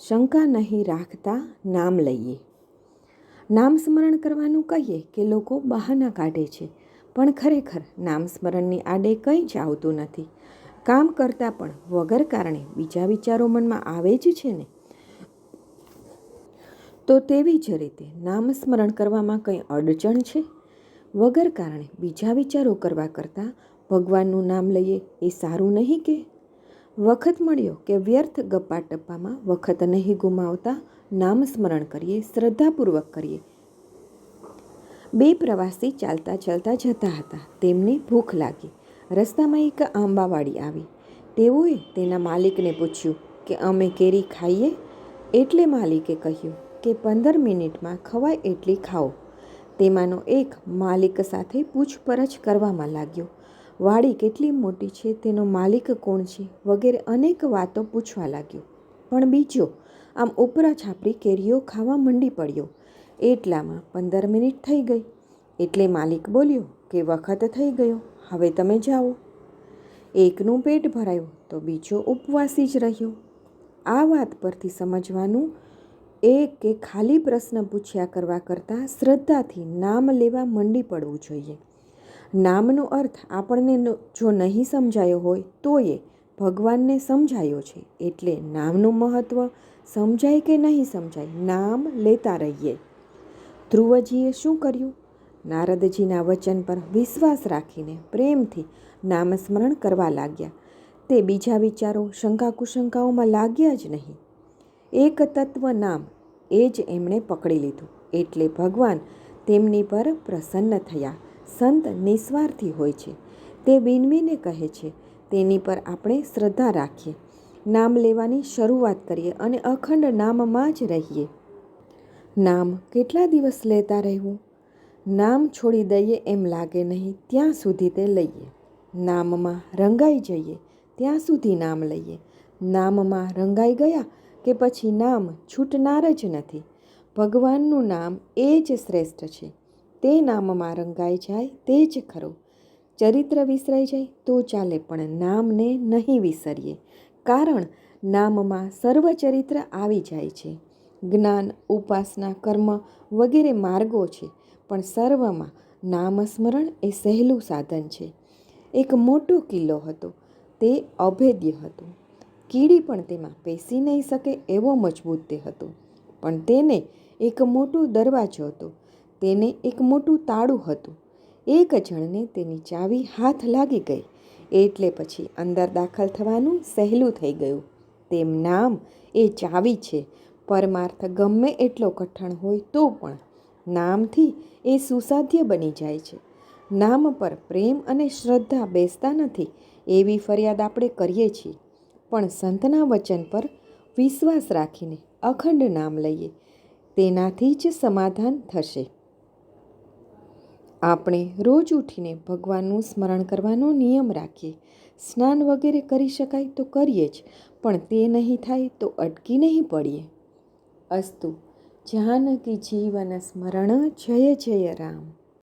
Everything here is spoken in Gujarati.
શંકા નહીં રાખતા નામ લઈએ. નામ સ્મરણ કરવાનું કહીએ કે લોકો બહાના કાઢે છે, પણ ખરેખર નામ સ્મરણની આડે કંઈ જ આવતું નથી. કામ કરતાં પણ વગર કારણે બીજા વિચારો મનમાં આવે જ છે ને? તો તેવી જ રીતે નામ સ્મરણ કરવામાં કંઈ અડચણ છે? વગર કારણે બીજા વિચારો કરવા કરતાં ભગવાનનું નામ લઈએ એ સારું નહીં કે વખત મળ્યો કે વ્યર્થ ગપ્પા ટપ્પામાં વખત નહીં ગુમાવતા, નામ સ્મરણ કરીએ, શ્રદ્ધાપૂર્વક કરીએ. બે પ્રવાસી ચાલતા ચાલતા જતા હતા. તેમને ભૂખ લાગી. રસ્તામાં એક આંબાવાડી આવી. તેઓએ તેના માલિકને પૂછ્યું કે અમે કેરી ખાઈએ? એટલે માલિકે કહ્યું કે પંદર મિનિટમાં ખવાય એટલી ખાઓ. તેમાંનો એક માલિક સાથે પૂછપરછ કરવામાં લાગ્યો. વાડી કેટલી મોટી છે, તેનો માલિક કોણ છે, વગેરે અનેક વાતો પૂછવા લાગ્યો. પણ બીજો, આમ ઉપરા છાપરી કેરીઓ ખાવા મંડી પડ્યો. એટલામાં પંદર મિનિટ થઈ ગઈ. એટલે માલિક બોલ્યો કે વખત થઈ ગયો, હવે તમે જાઓ. એકનું પેટ ભરાયું, તો બીજો ઉપવાસી જ રહ્યો. આ વાત પરથી સમજવાનું એ કે ખાલી પ્રશ્ન પૂછ્યા કરવા કરતાં શ્રદ્ધાથી નામ લેવા મંડી પડવું જોઈએ. નામનો અર્થ આપણને જો નહીં સમજાયો હોય તો ભગવાનને સમજાયો છે. એટલે નામનું મહત્ત્વ સમજાય કે નહીં સમજાય, નામ લેતા રહીએ. ધ્રુવજીએ શું કર્યું? નારદજીના વચન પર વિશ્વાસ રાખીને પ્રેમથી નામસ્મરણ કરવા લાગ્યા. તે બીજા વિચારો શંકા કુશંકાઓમાં લાગ્યા જ નહીં. એક તત્વ નામ એ જ એમણે પકડી લીધું. એટલે ભગવાન તેમની પર પ્રસન્ન થયા. સંત નિસ્વાર્થી હોય છે. તે વિનવીને કહે છે, તેની પર આપણે શ્રદ્ધા રાખીએ. નામ લેવાની શરૂઆત કરીએ અને અખંડ નામમાં જ રહીએ. નામ કેટલા દિવસ લેતા રહેવું? નામ છોડી દઈએ એમ લાગે નહીં, ત્યાં સુધી તે લઈએ. નામમાં રંગાઈ જઈએ, ત્યાં સુધી નામ લઈએ. નામમાં રંગાઈ ગયા કે પછી નામ છૂટનાર જ નથી. ભગવાનનું નામ એ જ શ્રેષ્ઠ છે. તે નામમાં રંગાઈ જાય તે જ ખરો. ચરિત્ર વિસરાઈ જાય તો ચાલે પણ નામને નહીં વિસરીએ. કારણ નામમાં સર્વ ચરિત્ર આવી જાય છે. જ્ઞાન, ઉપાસના, કર્મ વગેરે માર્ગો છે, પણ સર્વમાં નામસ્મરણ એ સહેલું સાધન છે. એક મોટો કિલ્લો હતો. તે અભેદ્ય હતો. કીડી પણ તેમાં પેસી નહીં શકે એવો મજબૂત તે હતો. પણ તેને એક મોટો દરવાજો હતો. તેને એક મોટું તાળું હતું. એક જણને તેની ચાવી હાથ લાગી ગઈ. એટલે પછી અંદર દાખલ થવાનું સહેલું થઈ ગયું. તેમ નામ એ ચાવી છે. પરમાર્થ ગમે એટલો કઠણ હોય તો પણ નામથી એ સુસાધ્ય બની જાય છે. નામ પર પ્રેમ અને શ્રદ્ધા બેસતા નથી એવી ફરિયાદ આપણે કરીએ છીએ. પણ સંતના વચન પર વિશ્વાસ રાખીને અખંડ નામ લઈએ. તેનાથી જ સમાધાન થશે. આપણે રોજ ઉઠીને ભગવાનનું સ્મરણ કરવાનો નિયમ રાખીએ. સ્નાન વગેરે કરી શકાય તો કરીએ જ, પણ તે નહીં થાય તો અટકી નહીં પડીએ. અસ્તુ, જાનકી જીવન સ્મરણ, જય જય રામ.